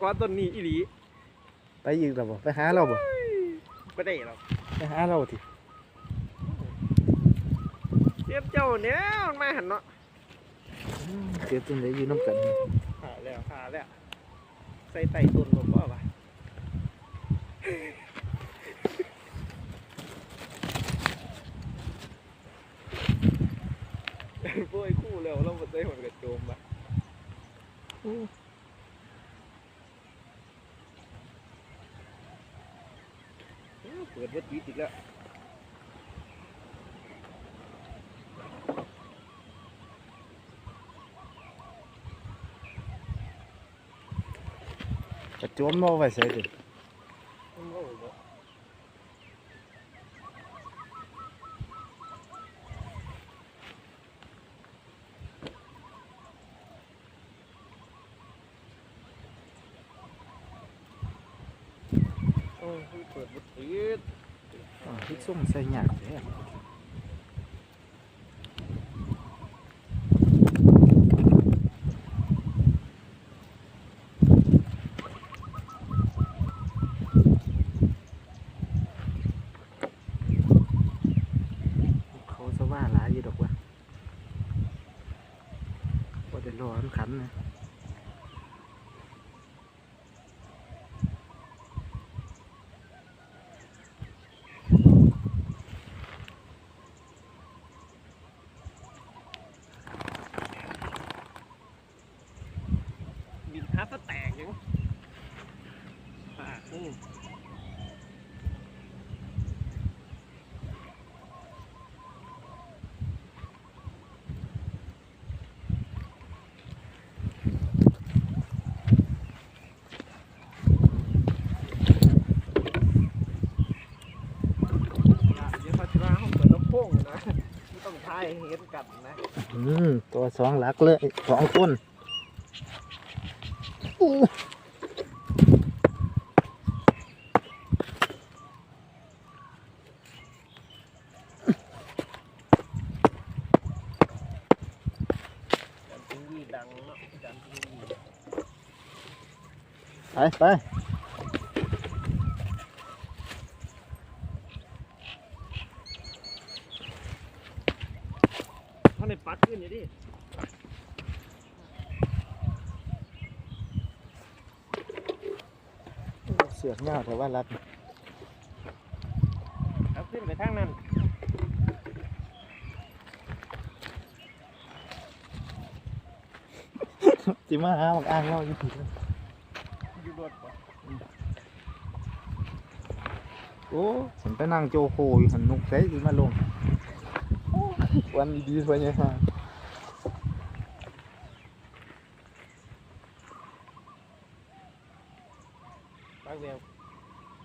กอต้นนี้อีหลีไปอีกแล้วบ่ไปหาเราบ่ไม่ได้หรอกไปหาเราทีเจ็บเจ้าเนี่ยมันมาหันเนาะเก็บจังไดอยู่น้ำกันนี่หาแล้วหาแล้วใส่ไต่ต้นลงบ่ปะพวกไอ้คู่แล้วเราบ่ได้หนกระโจมอะเปิดวัดปีอีกแล้วกระโจมบ่ไว้ใส่เดิ มันโง่เนอะโอ้ยเปิดวัดปีดอ๋อที่ส่งใส่หยากแท้เขาจะว่าหลายอยู่ดอกว่าบ่ได้รอมันขันนะ บินทับก็แตกยังปากนี่อย่าเดี๋ยวเขาจะว่าเขาเปิดลำโพงนะไม่ต้องทายให้เห็นกันนะ อืม ตัวสองหลักเลยสองต้น อู้จันทีวีดังเนาะจันทีวี ไปไป เขาในปัดขึ้นอยู่ดิ เสือกเงาแต่ว่ารักเอาขึ้นไปทางนั้นจิมาหาบักอ่างเราอยู่ผิดอยู่รถปะโอ้ฉันไปนั่งโจโคอยู่หันนุกใส่สิมาลงโอ้วันดีๆไปเนี่ยฮะ ปากแวว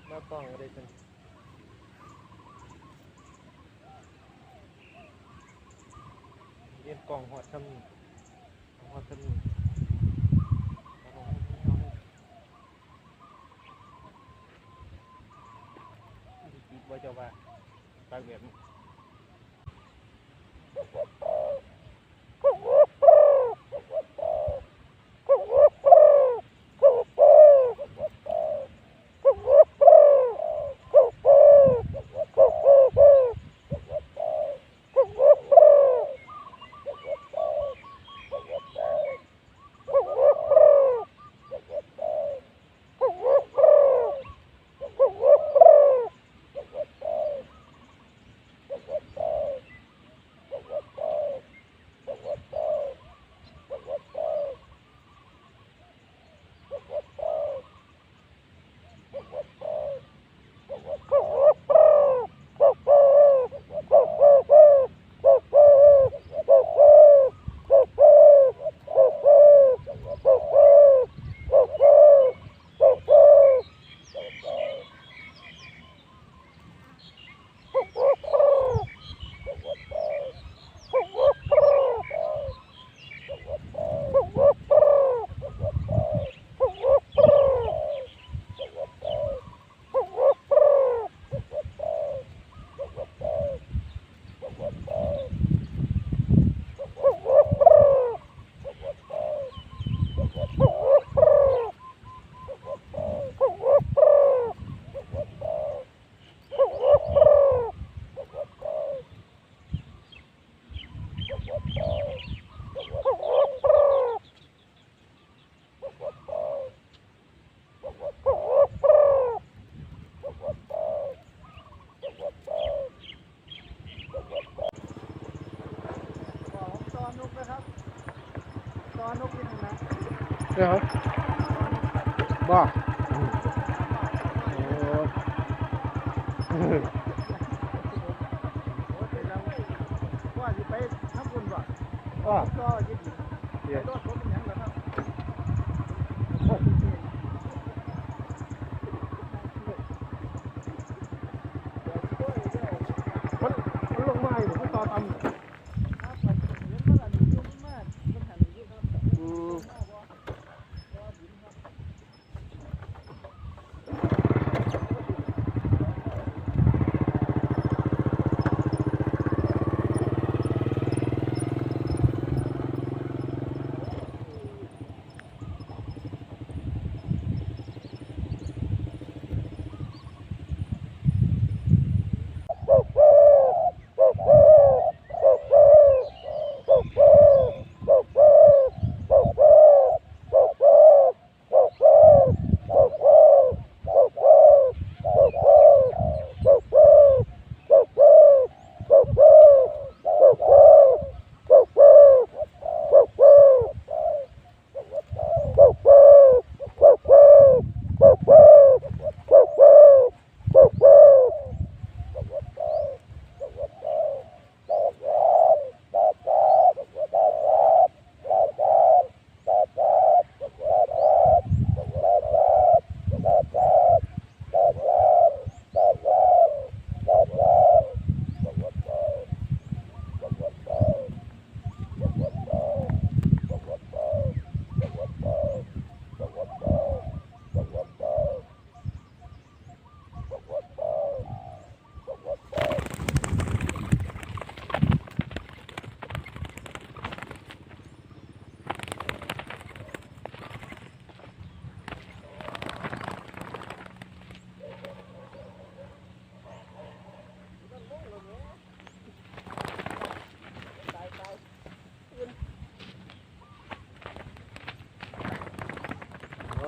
มาต้องอะไรกันเรียนกล่องหอดทำนี่หอดทำนี่เอาลงเอาลงปิดบ่เจ้าว่าปากแบบนี้ เดี๋ยวบ่ว่าสิไปทำบุญบ่อ๋อก็ยินดีเดี๋ยว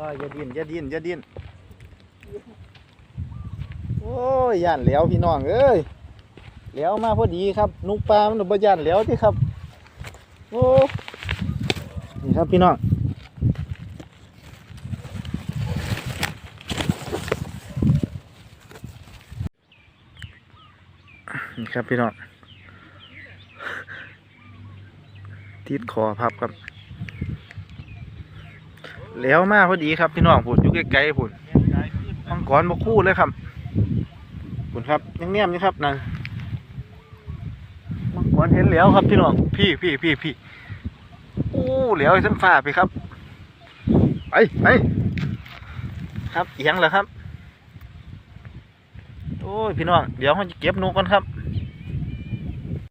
ว่าอย่าดิ้นอย่าดิ้นอย่าดิ้นโอ้ยย่านแหล้วพี่น้องเอ้ยแหล้วมาพอดีครับ นุกปลามันบ่ย่านแหล้วที่ครับ โอ้นี่ครับพี่น้องนี่ครับพี่น้องติดคอพับครับ แล้วมาพอดีครับพี่น้องผุนอยู่ไกลๆผุนมังกรบกคู่เลยครับผุนครับยังเนียมนี่ครับนั่นมังกรเห็นแล้วครับพี่น้องพี่พี่พี่พี่โอ้เหลียวไอ้เส้นฟ้าไปครับไปไปครับเอียงแล้วครับ โอ้ยพี่น้องเดี๋ยวเขาจะเก็บนกกันครับ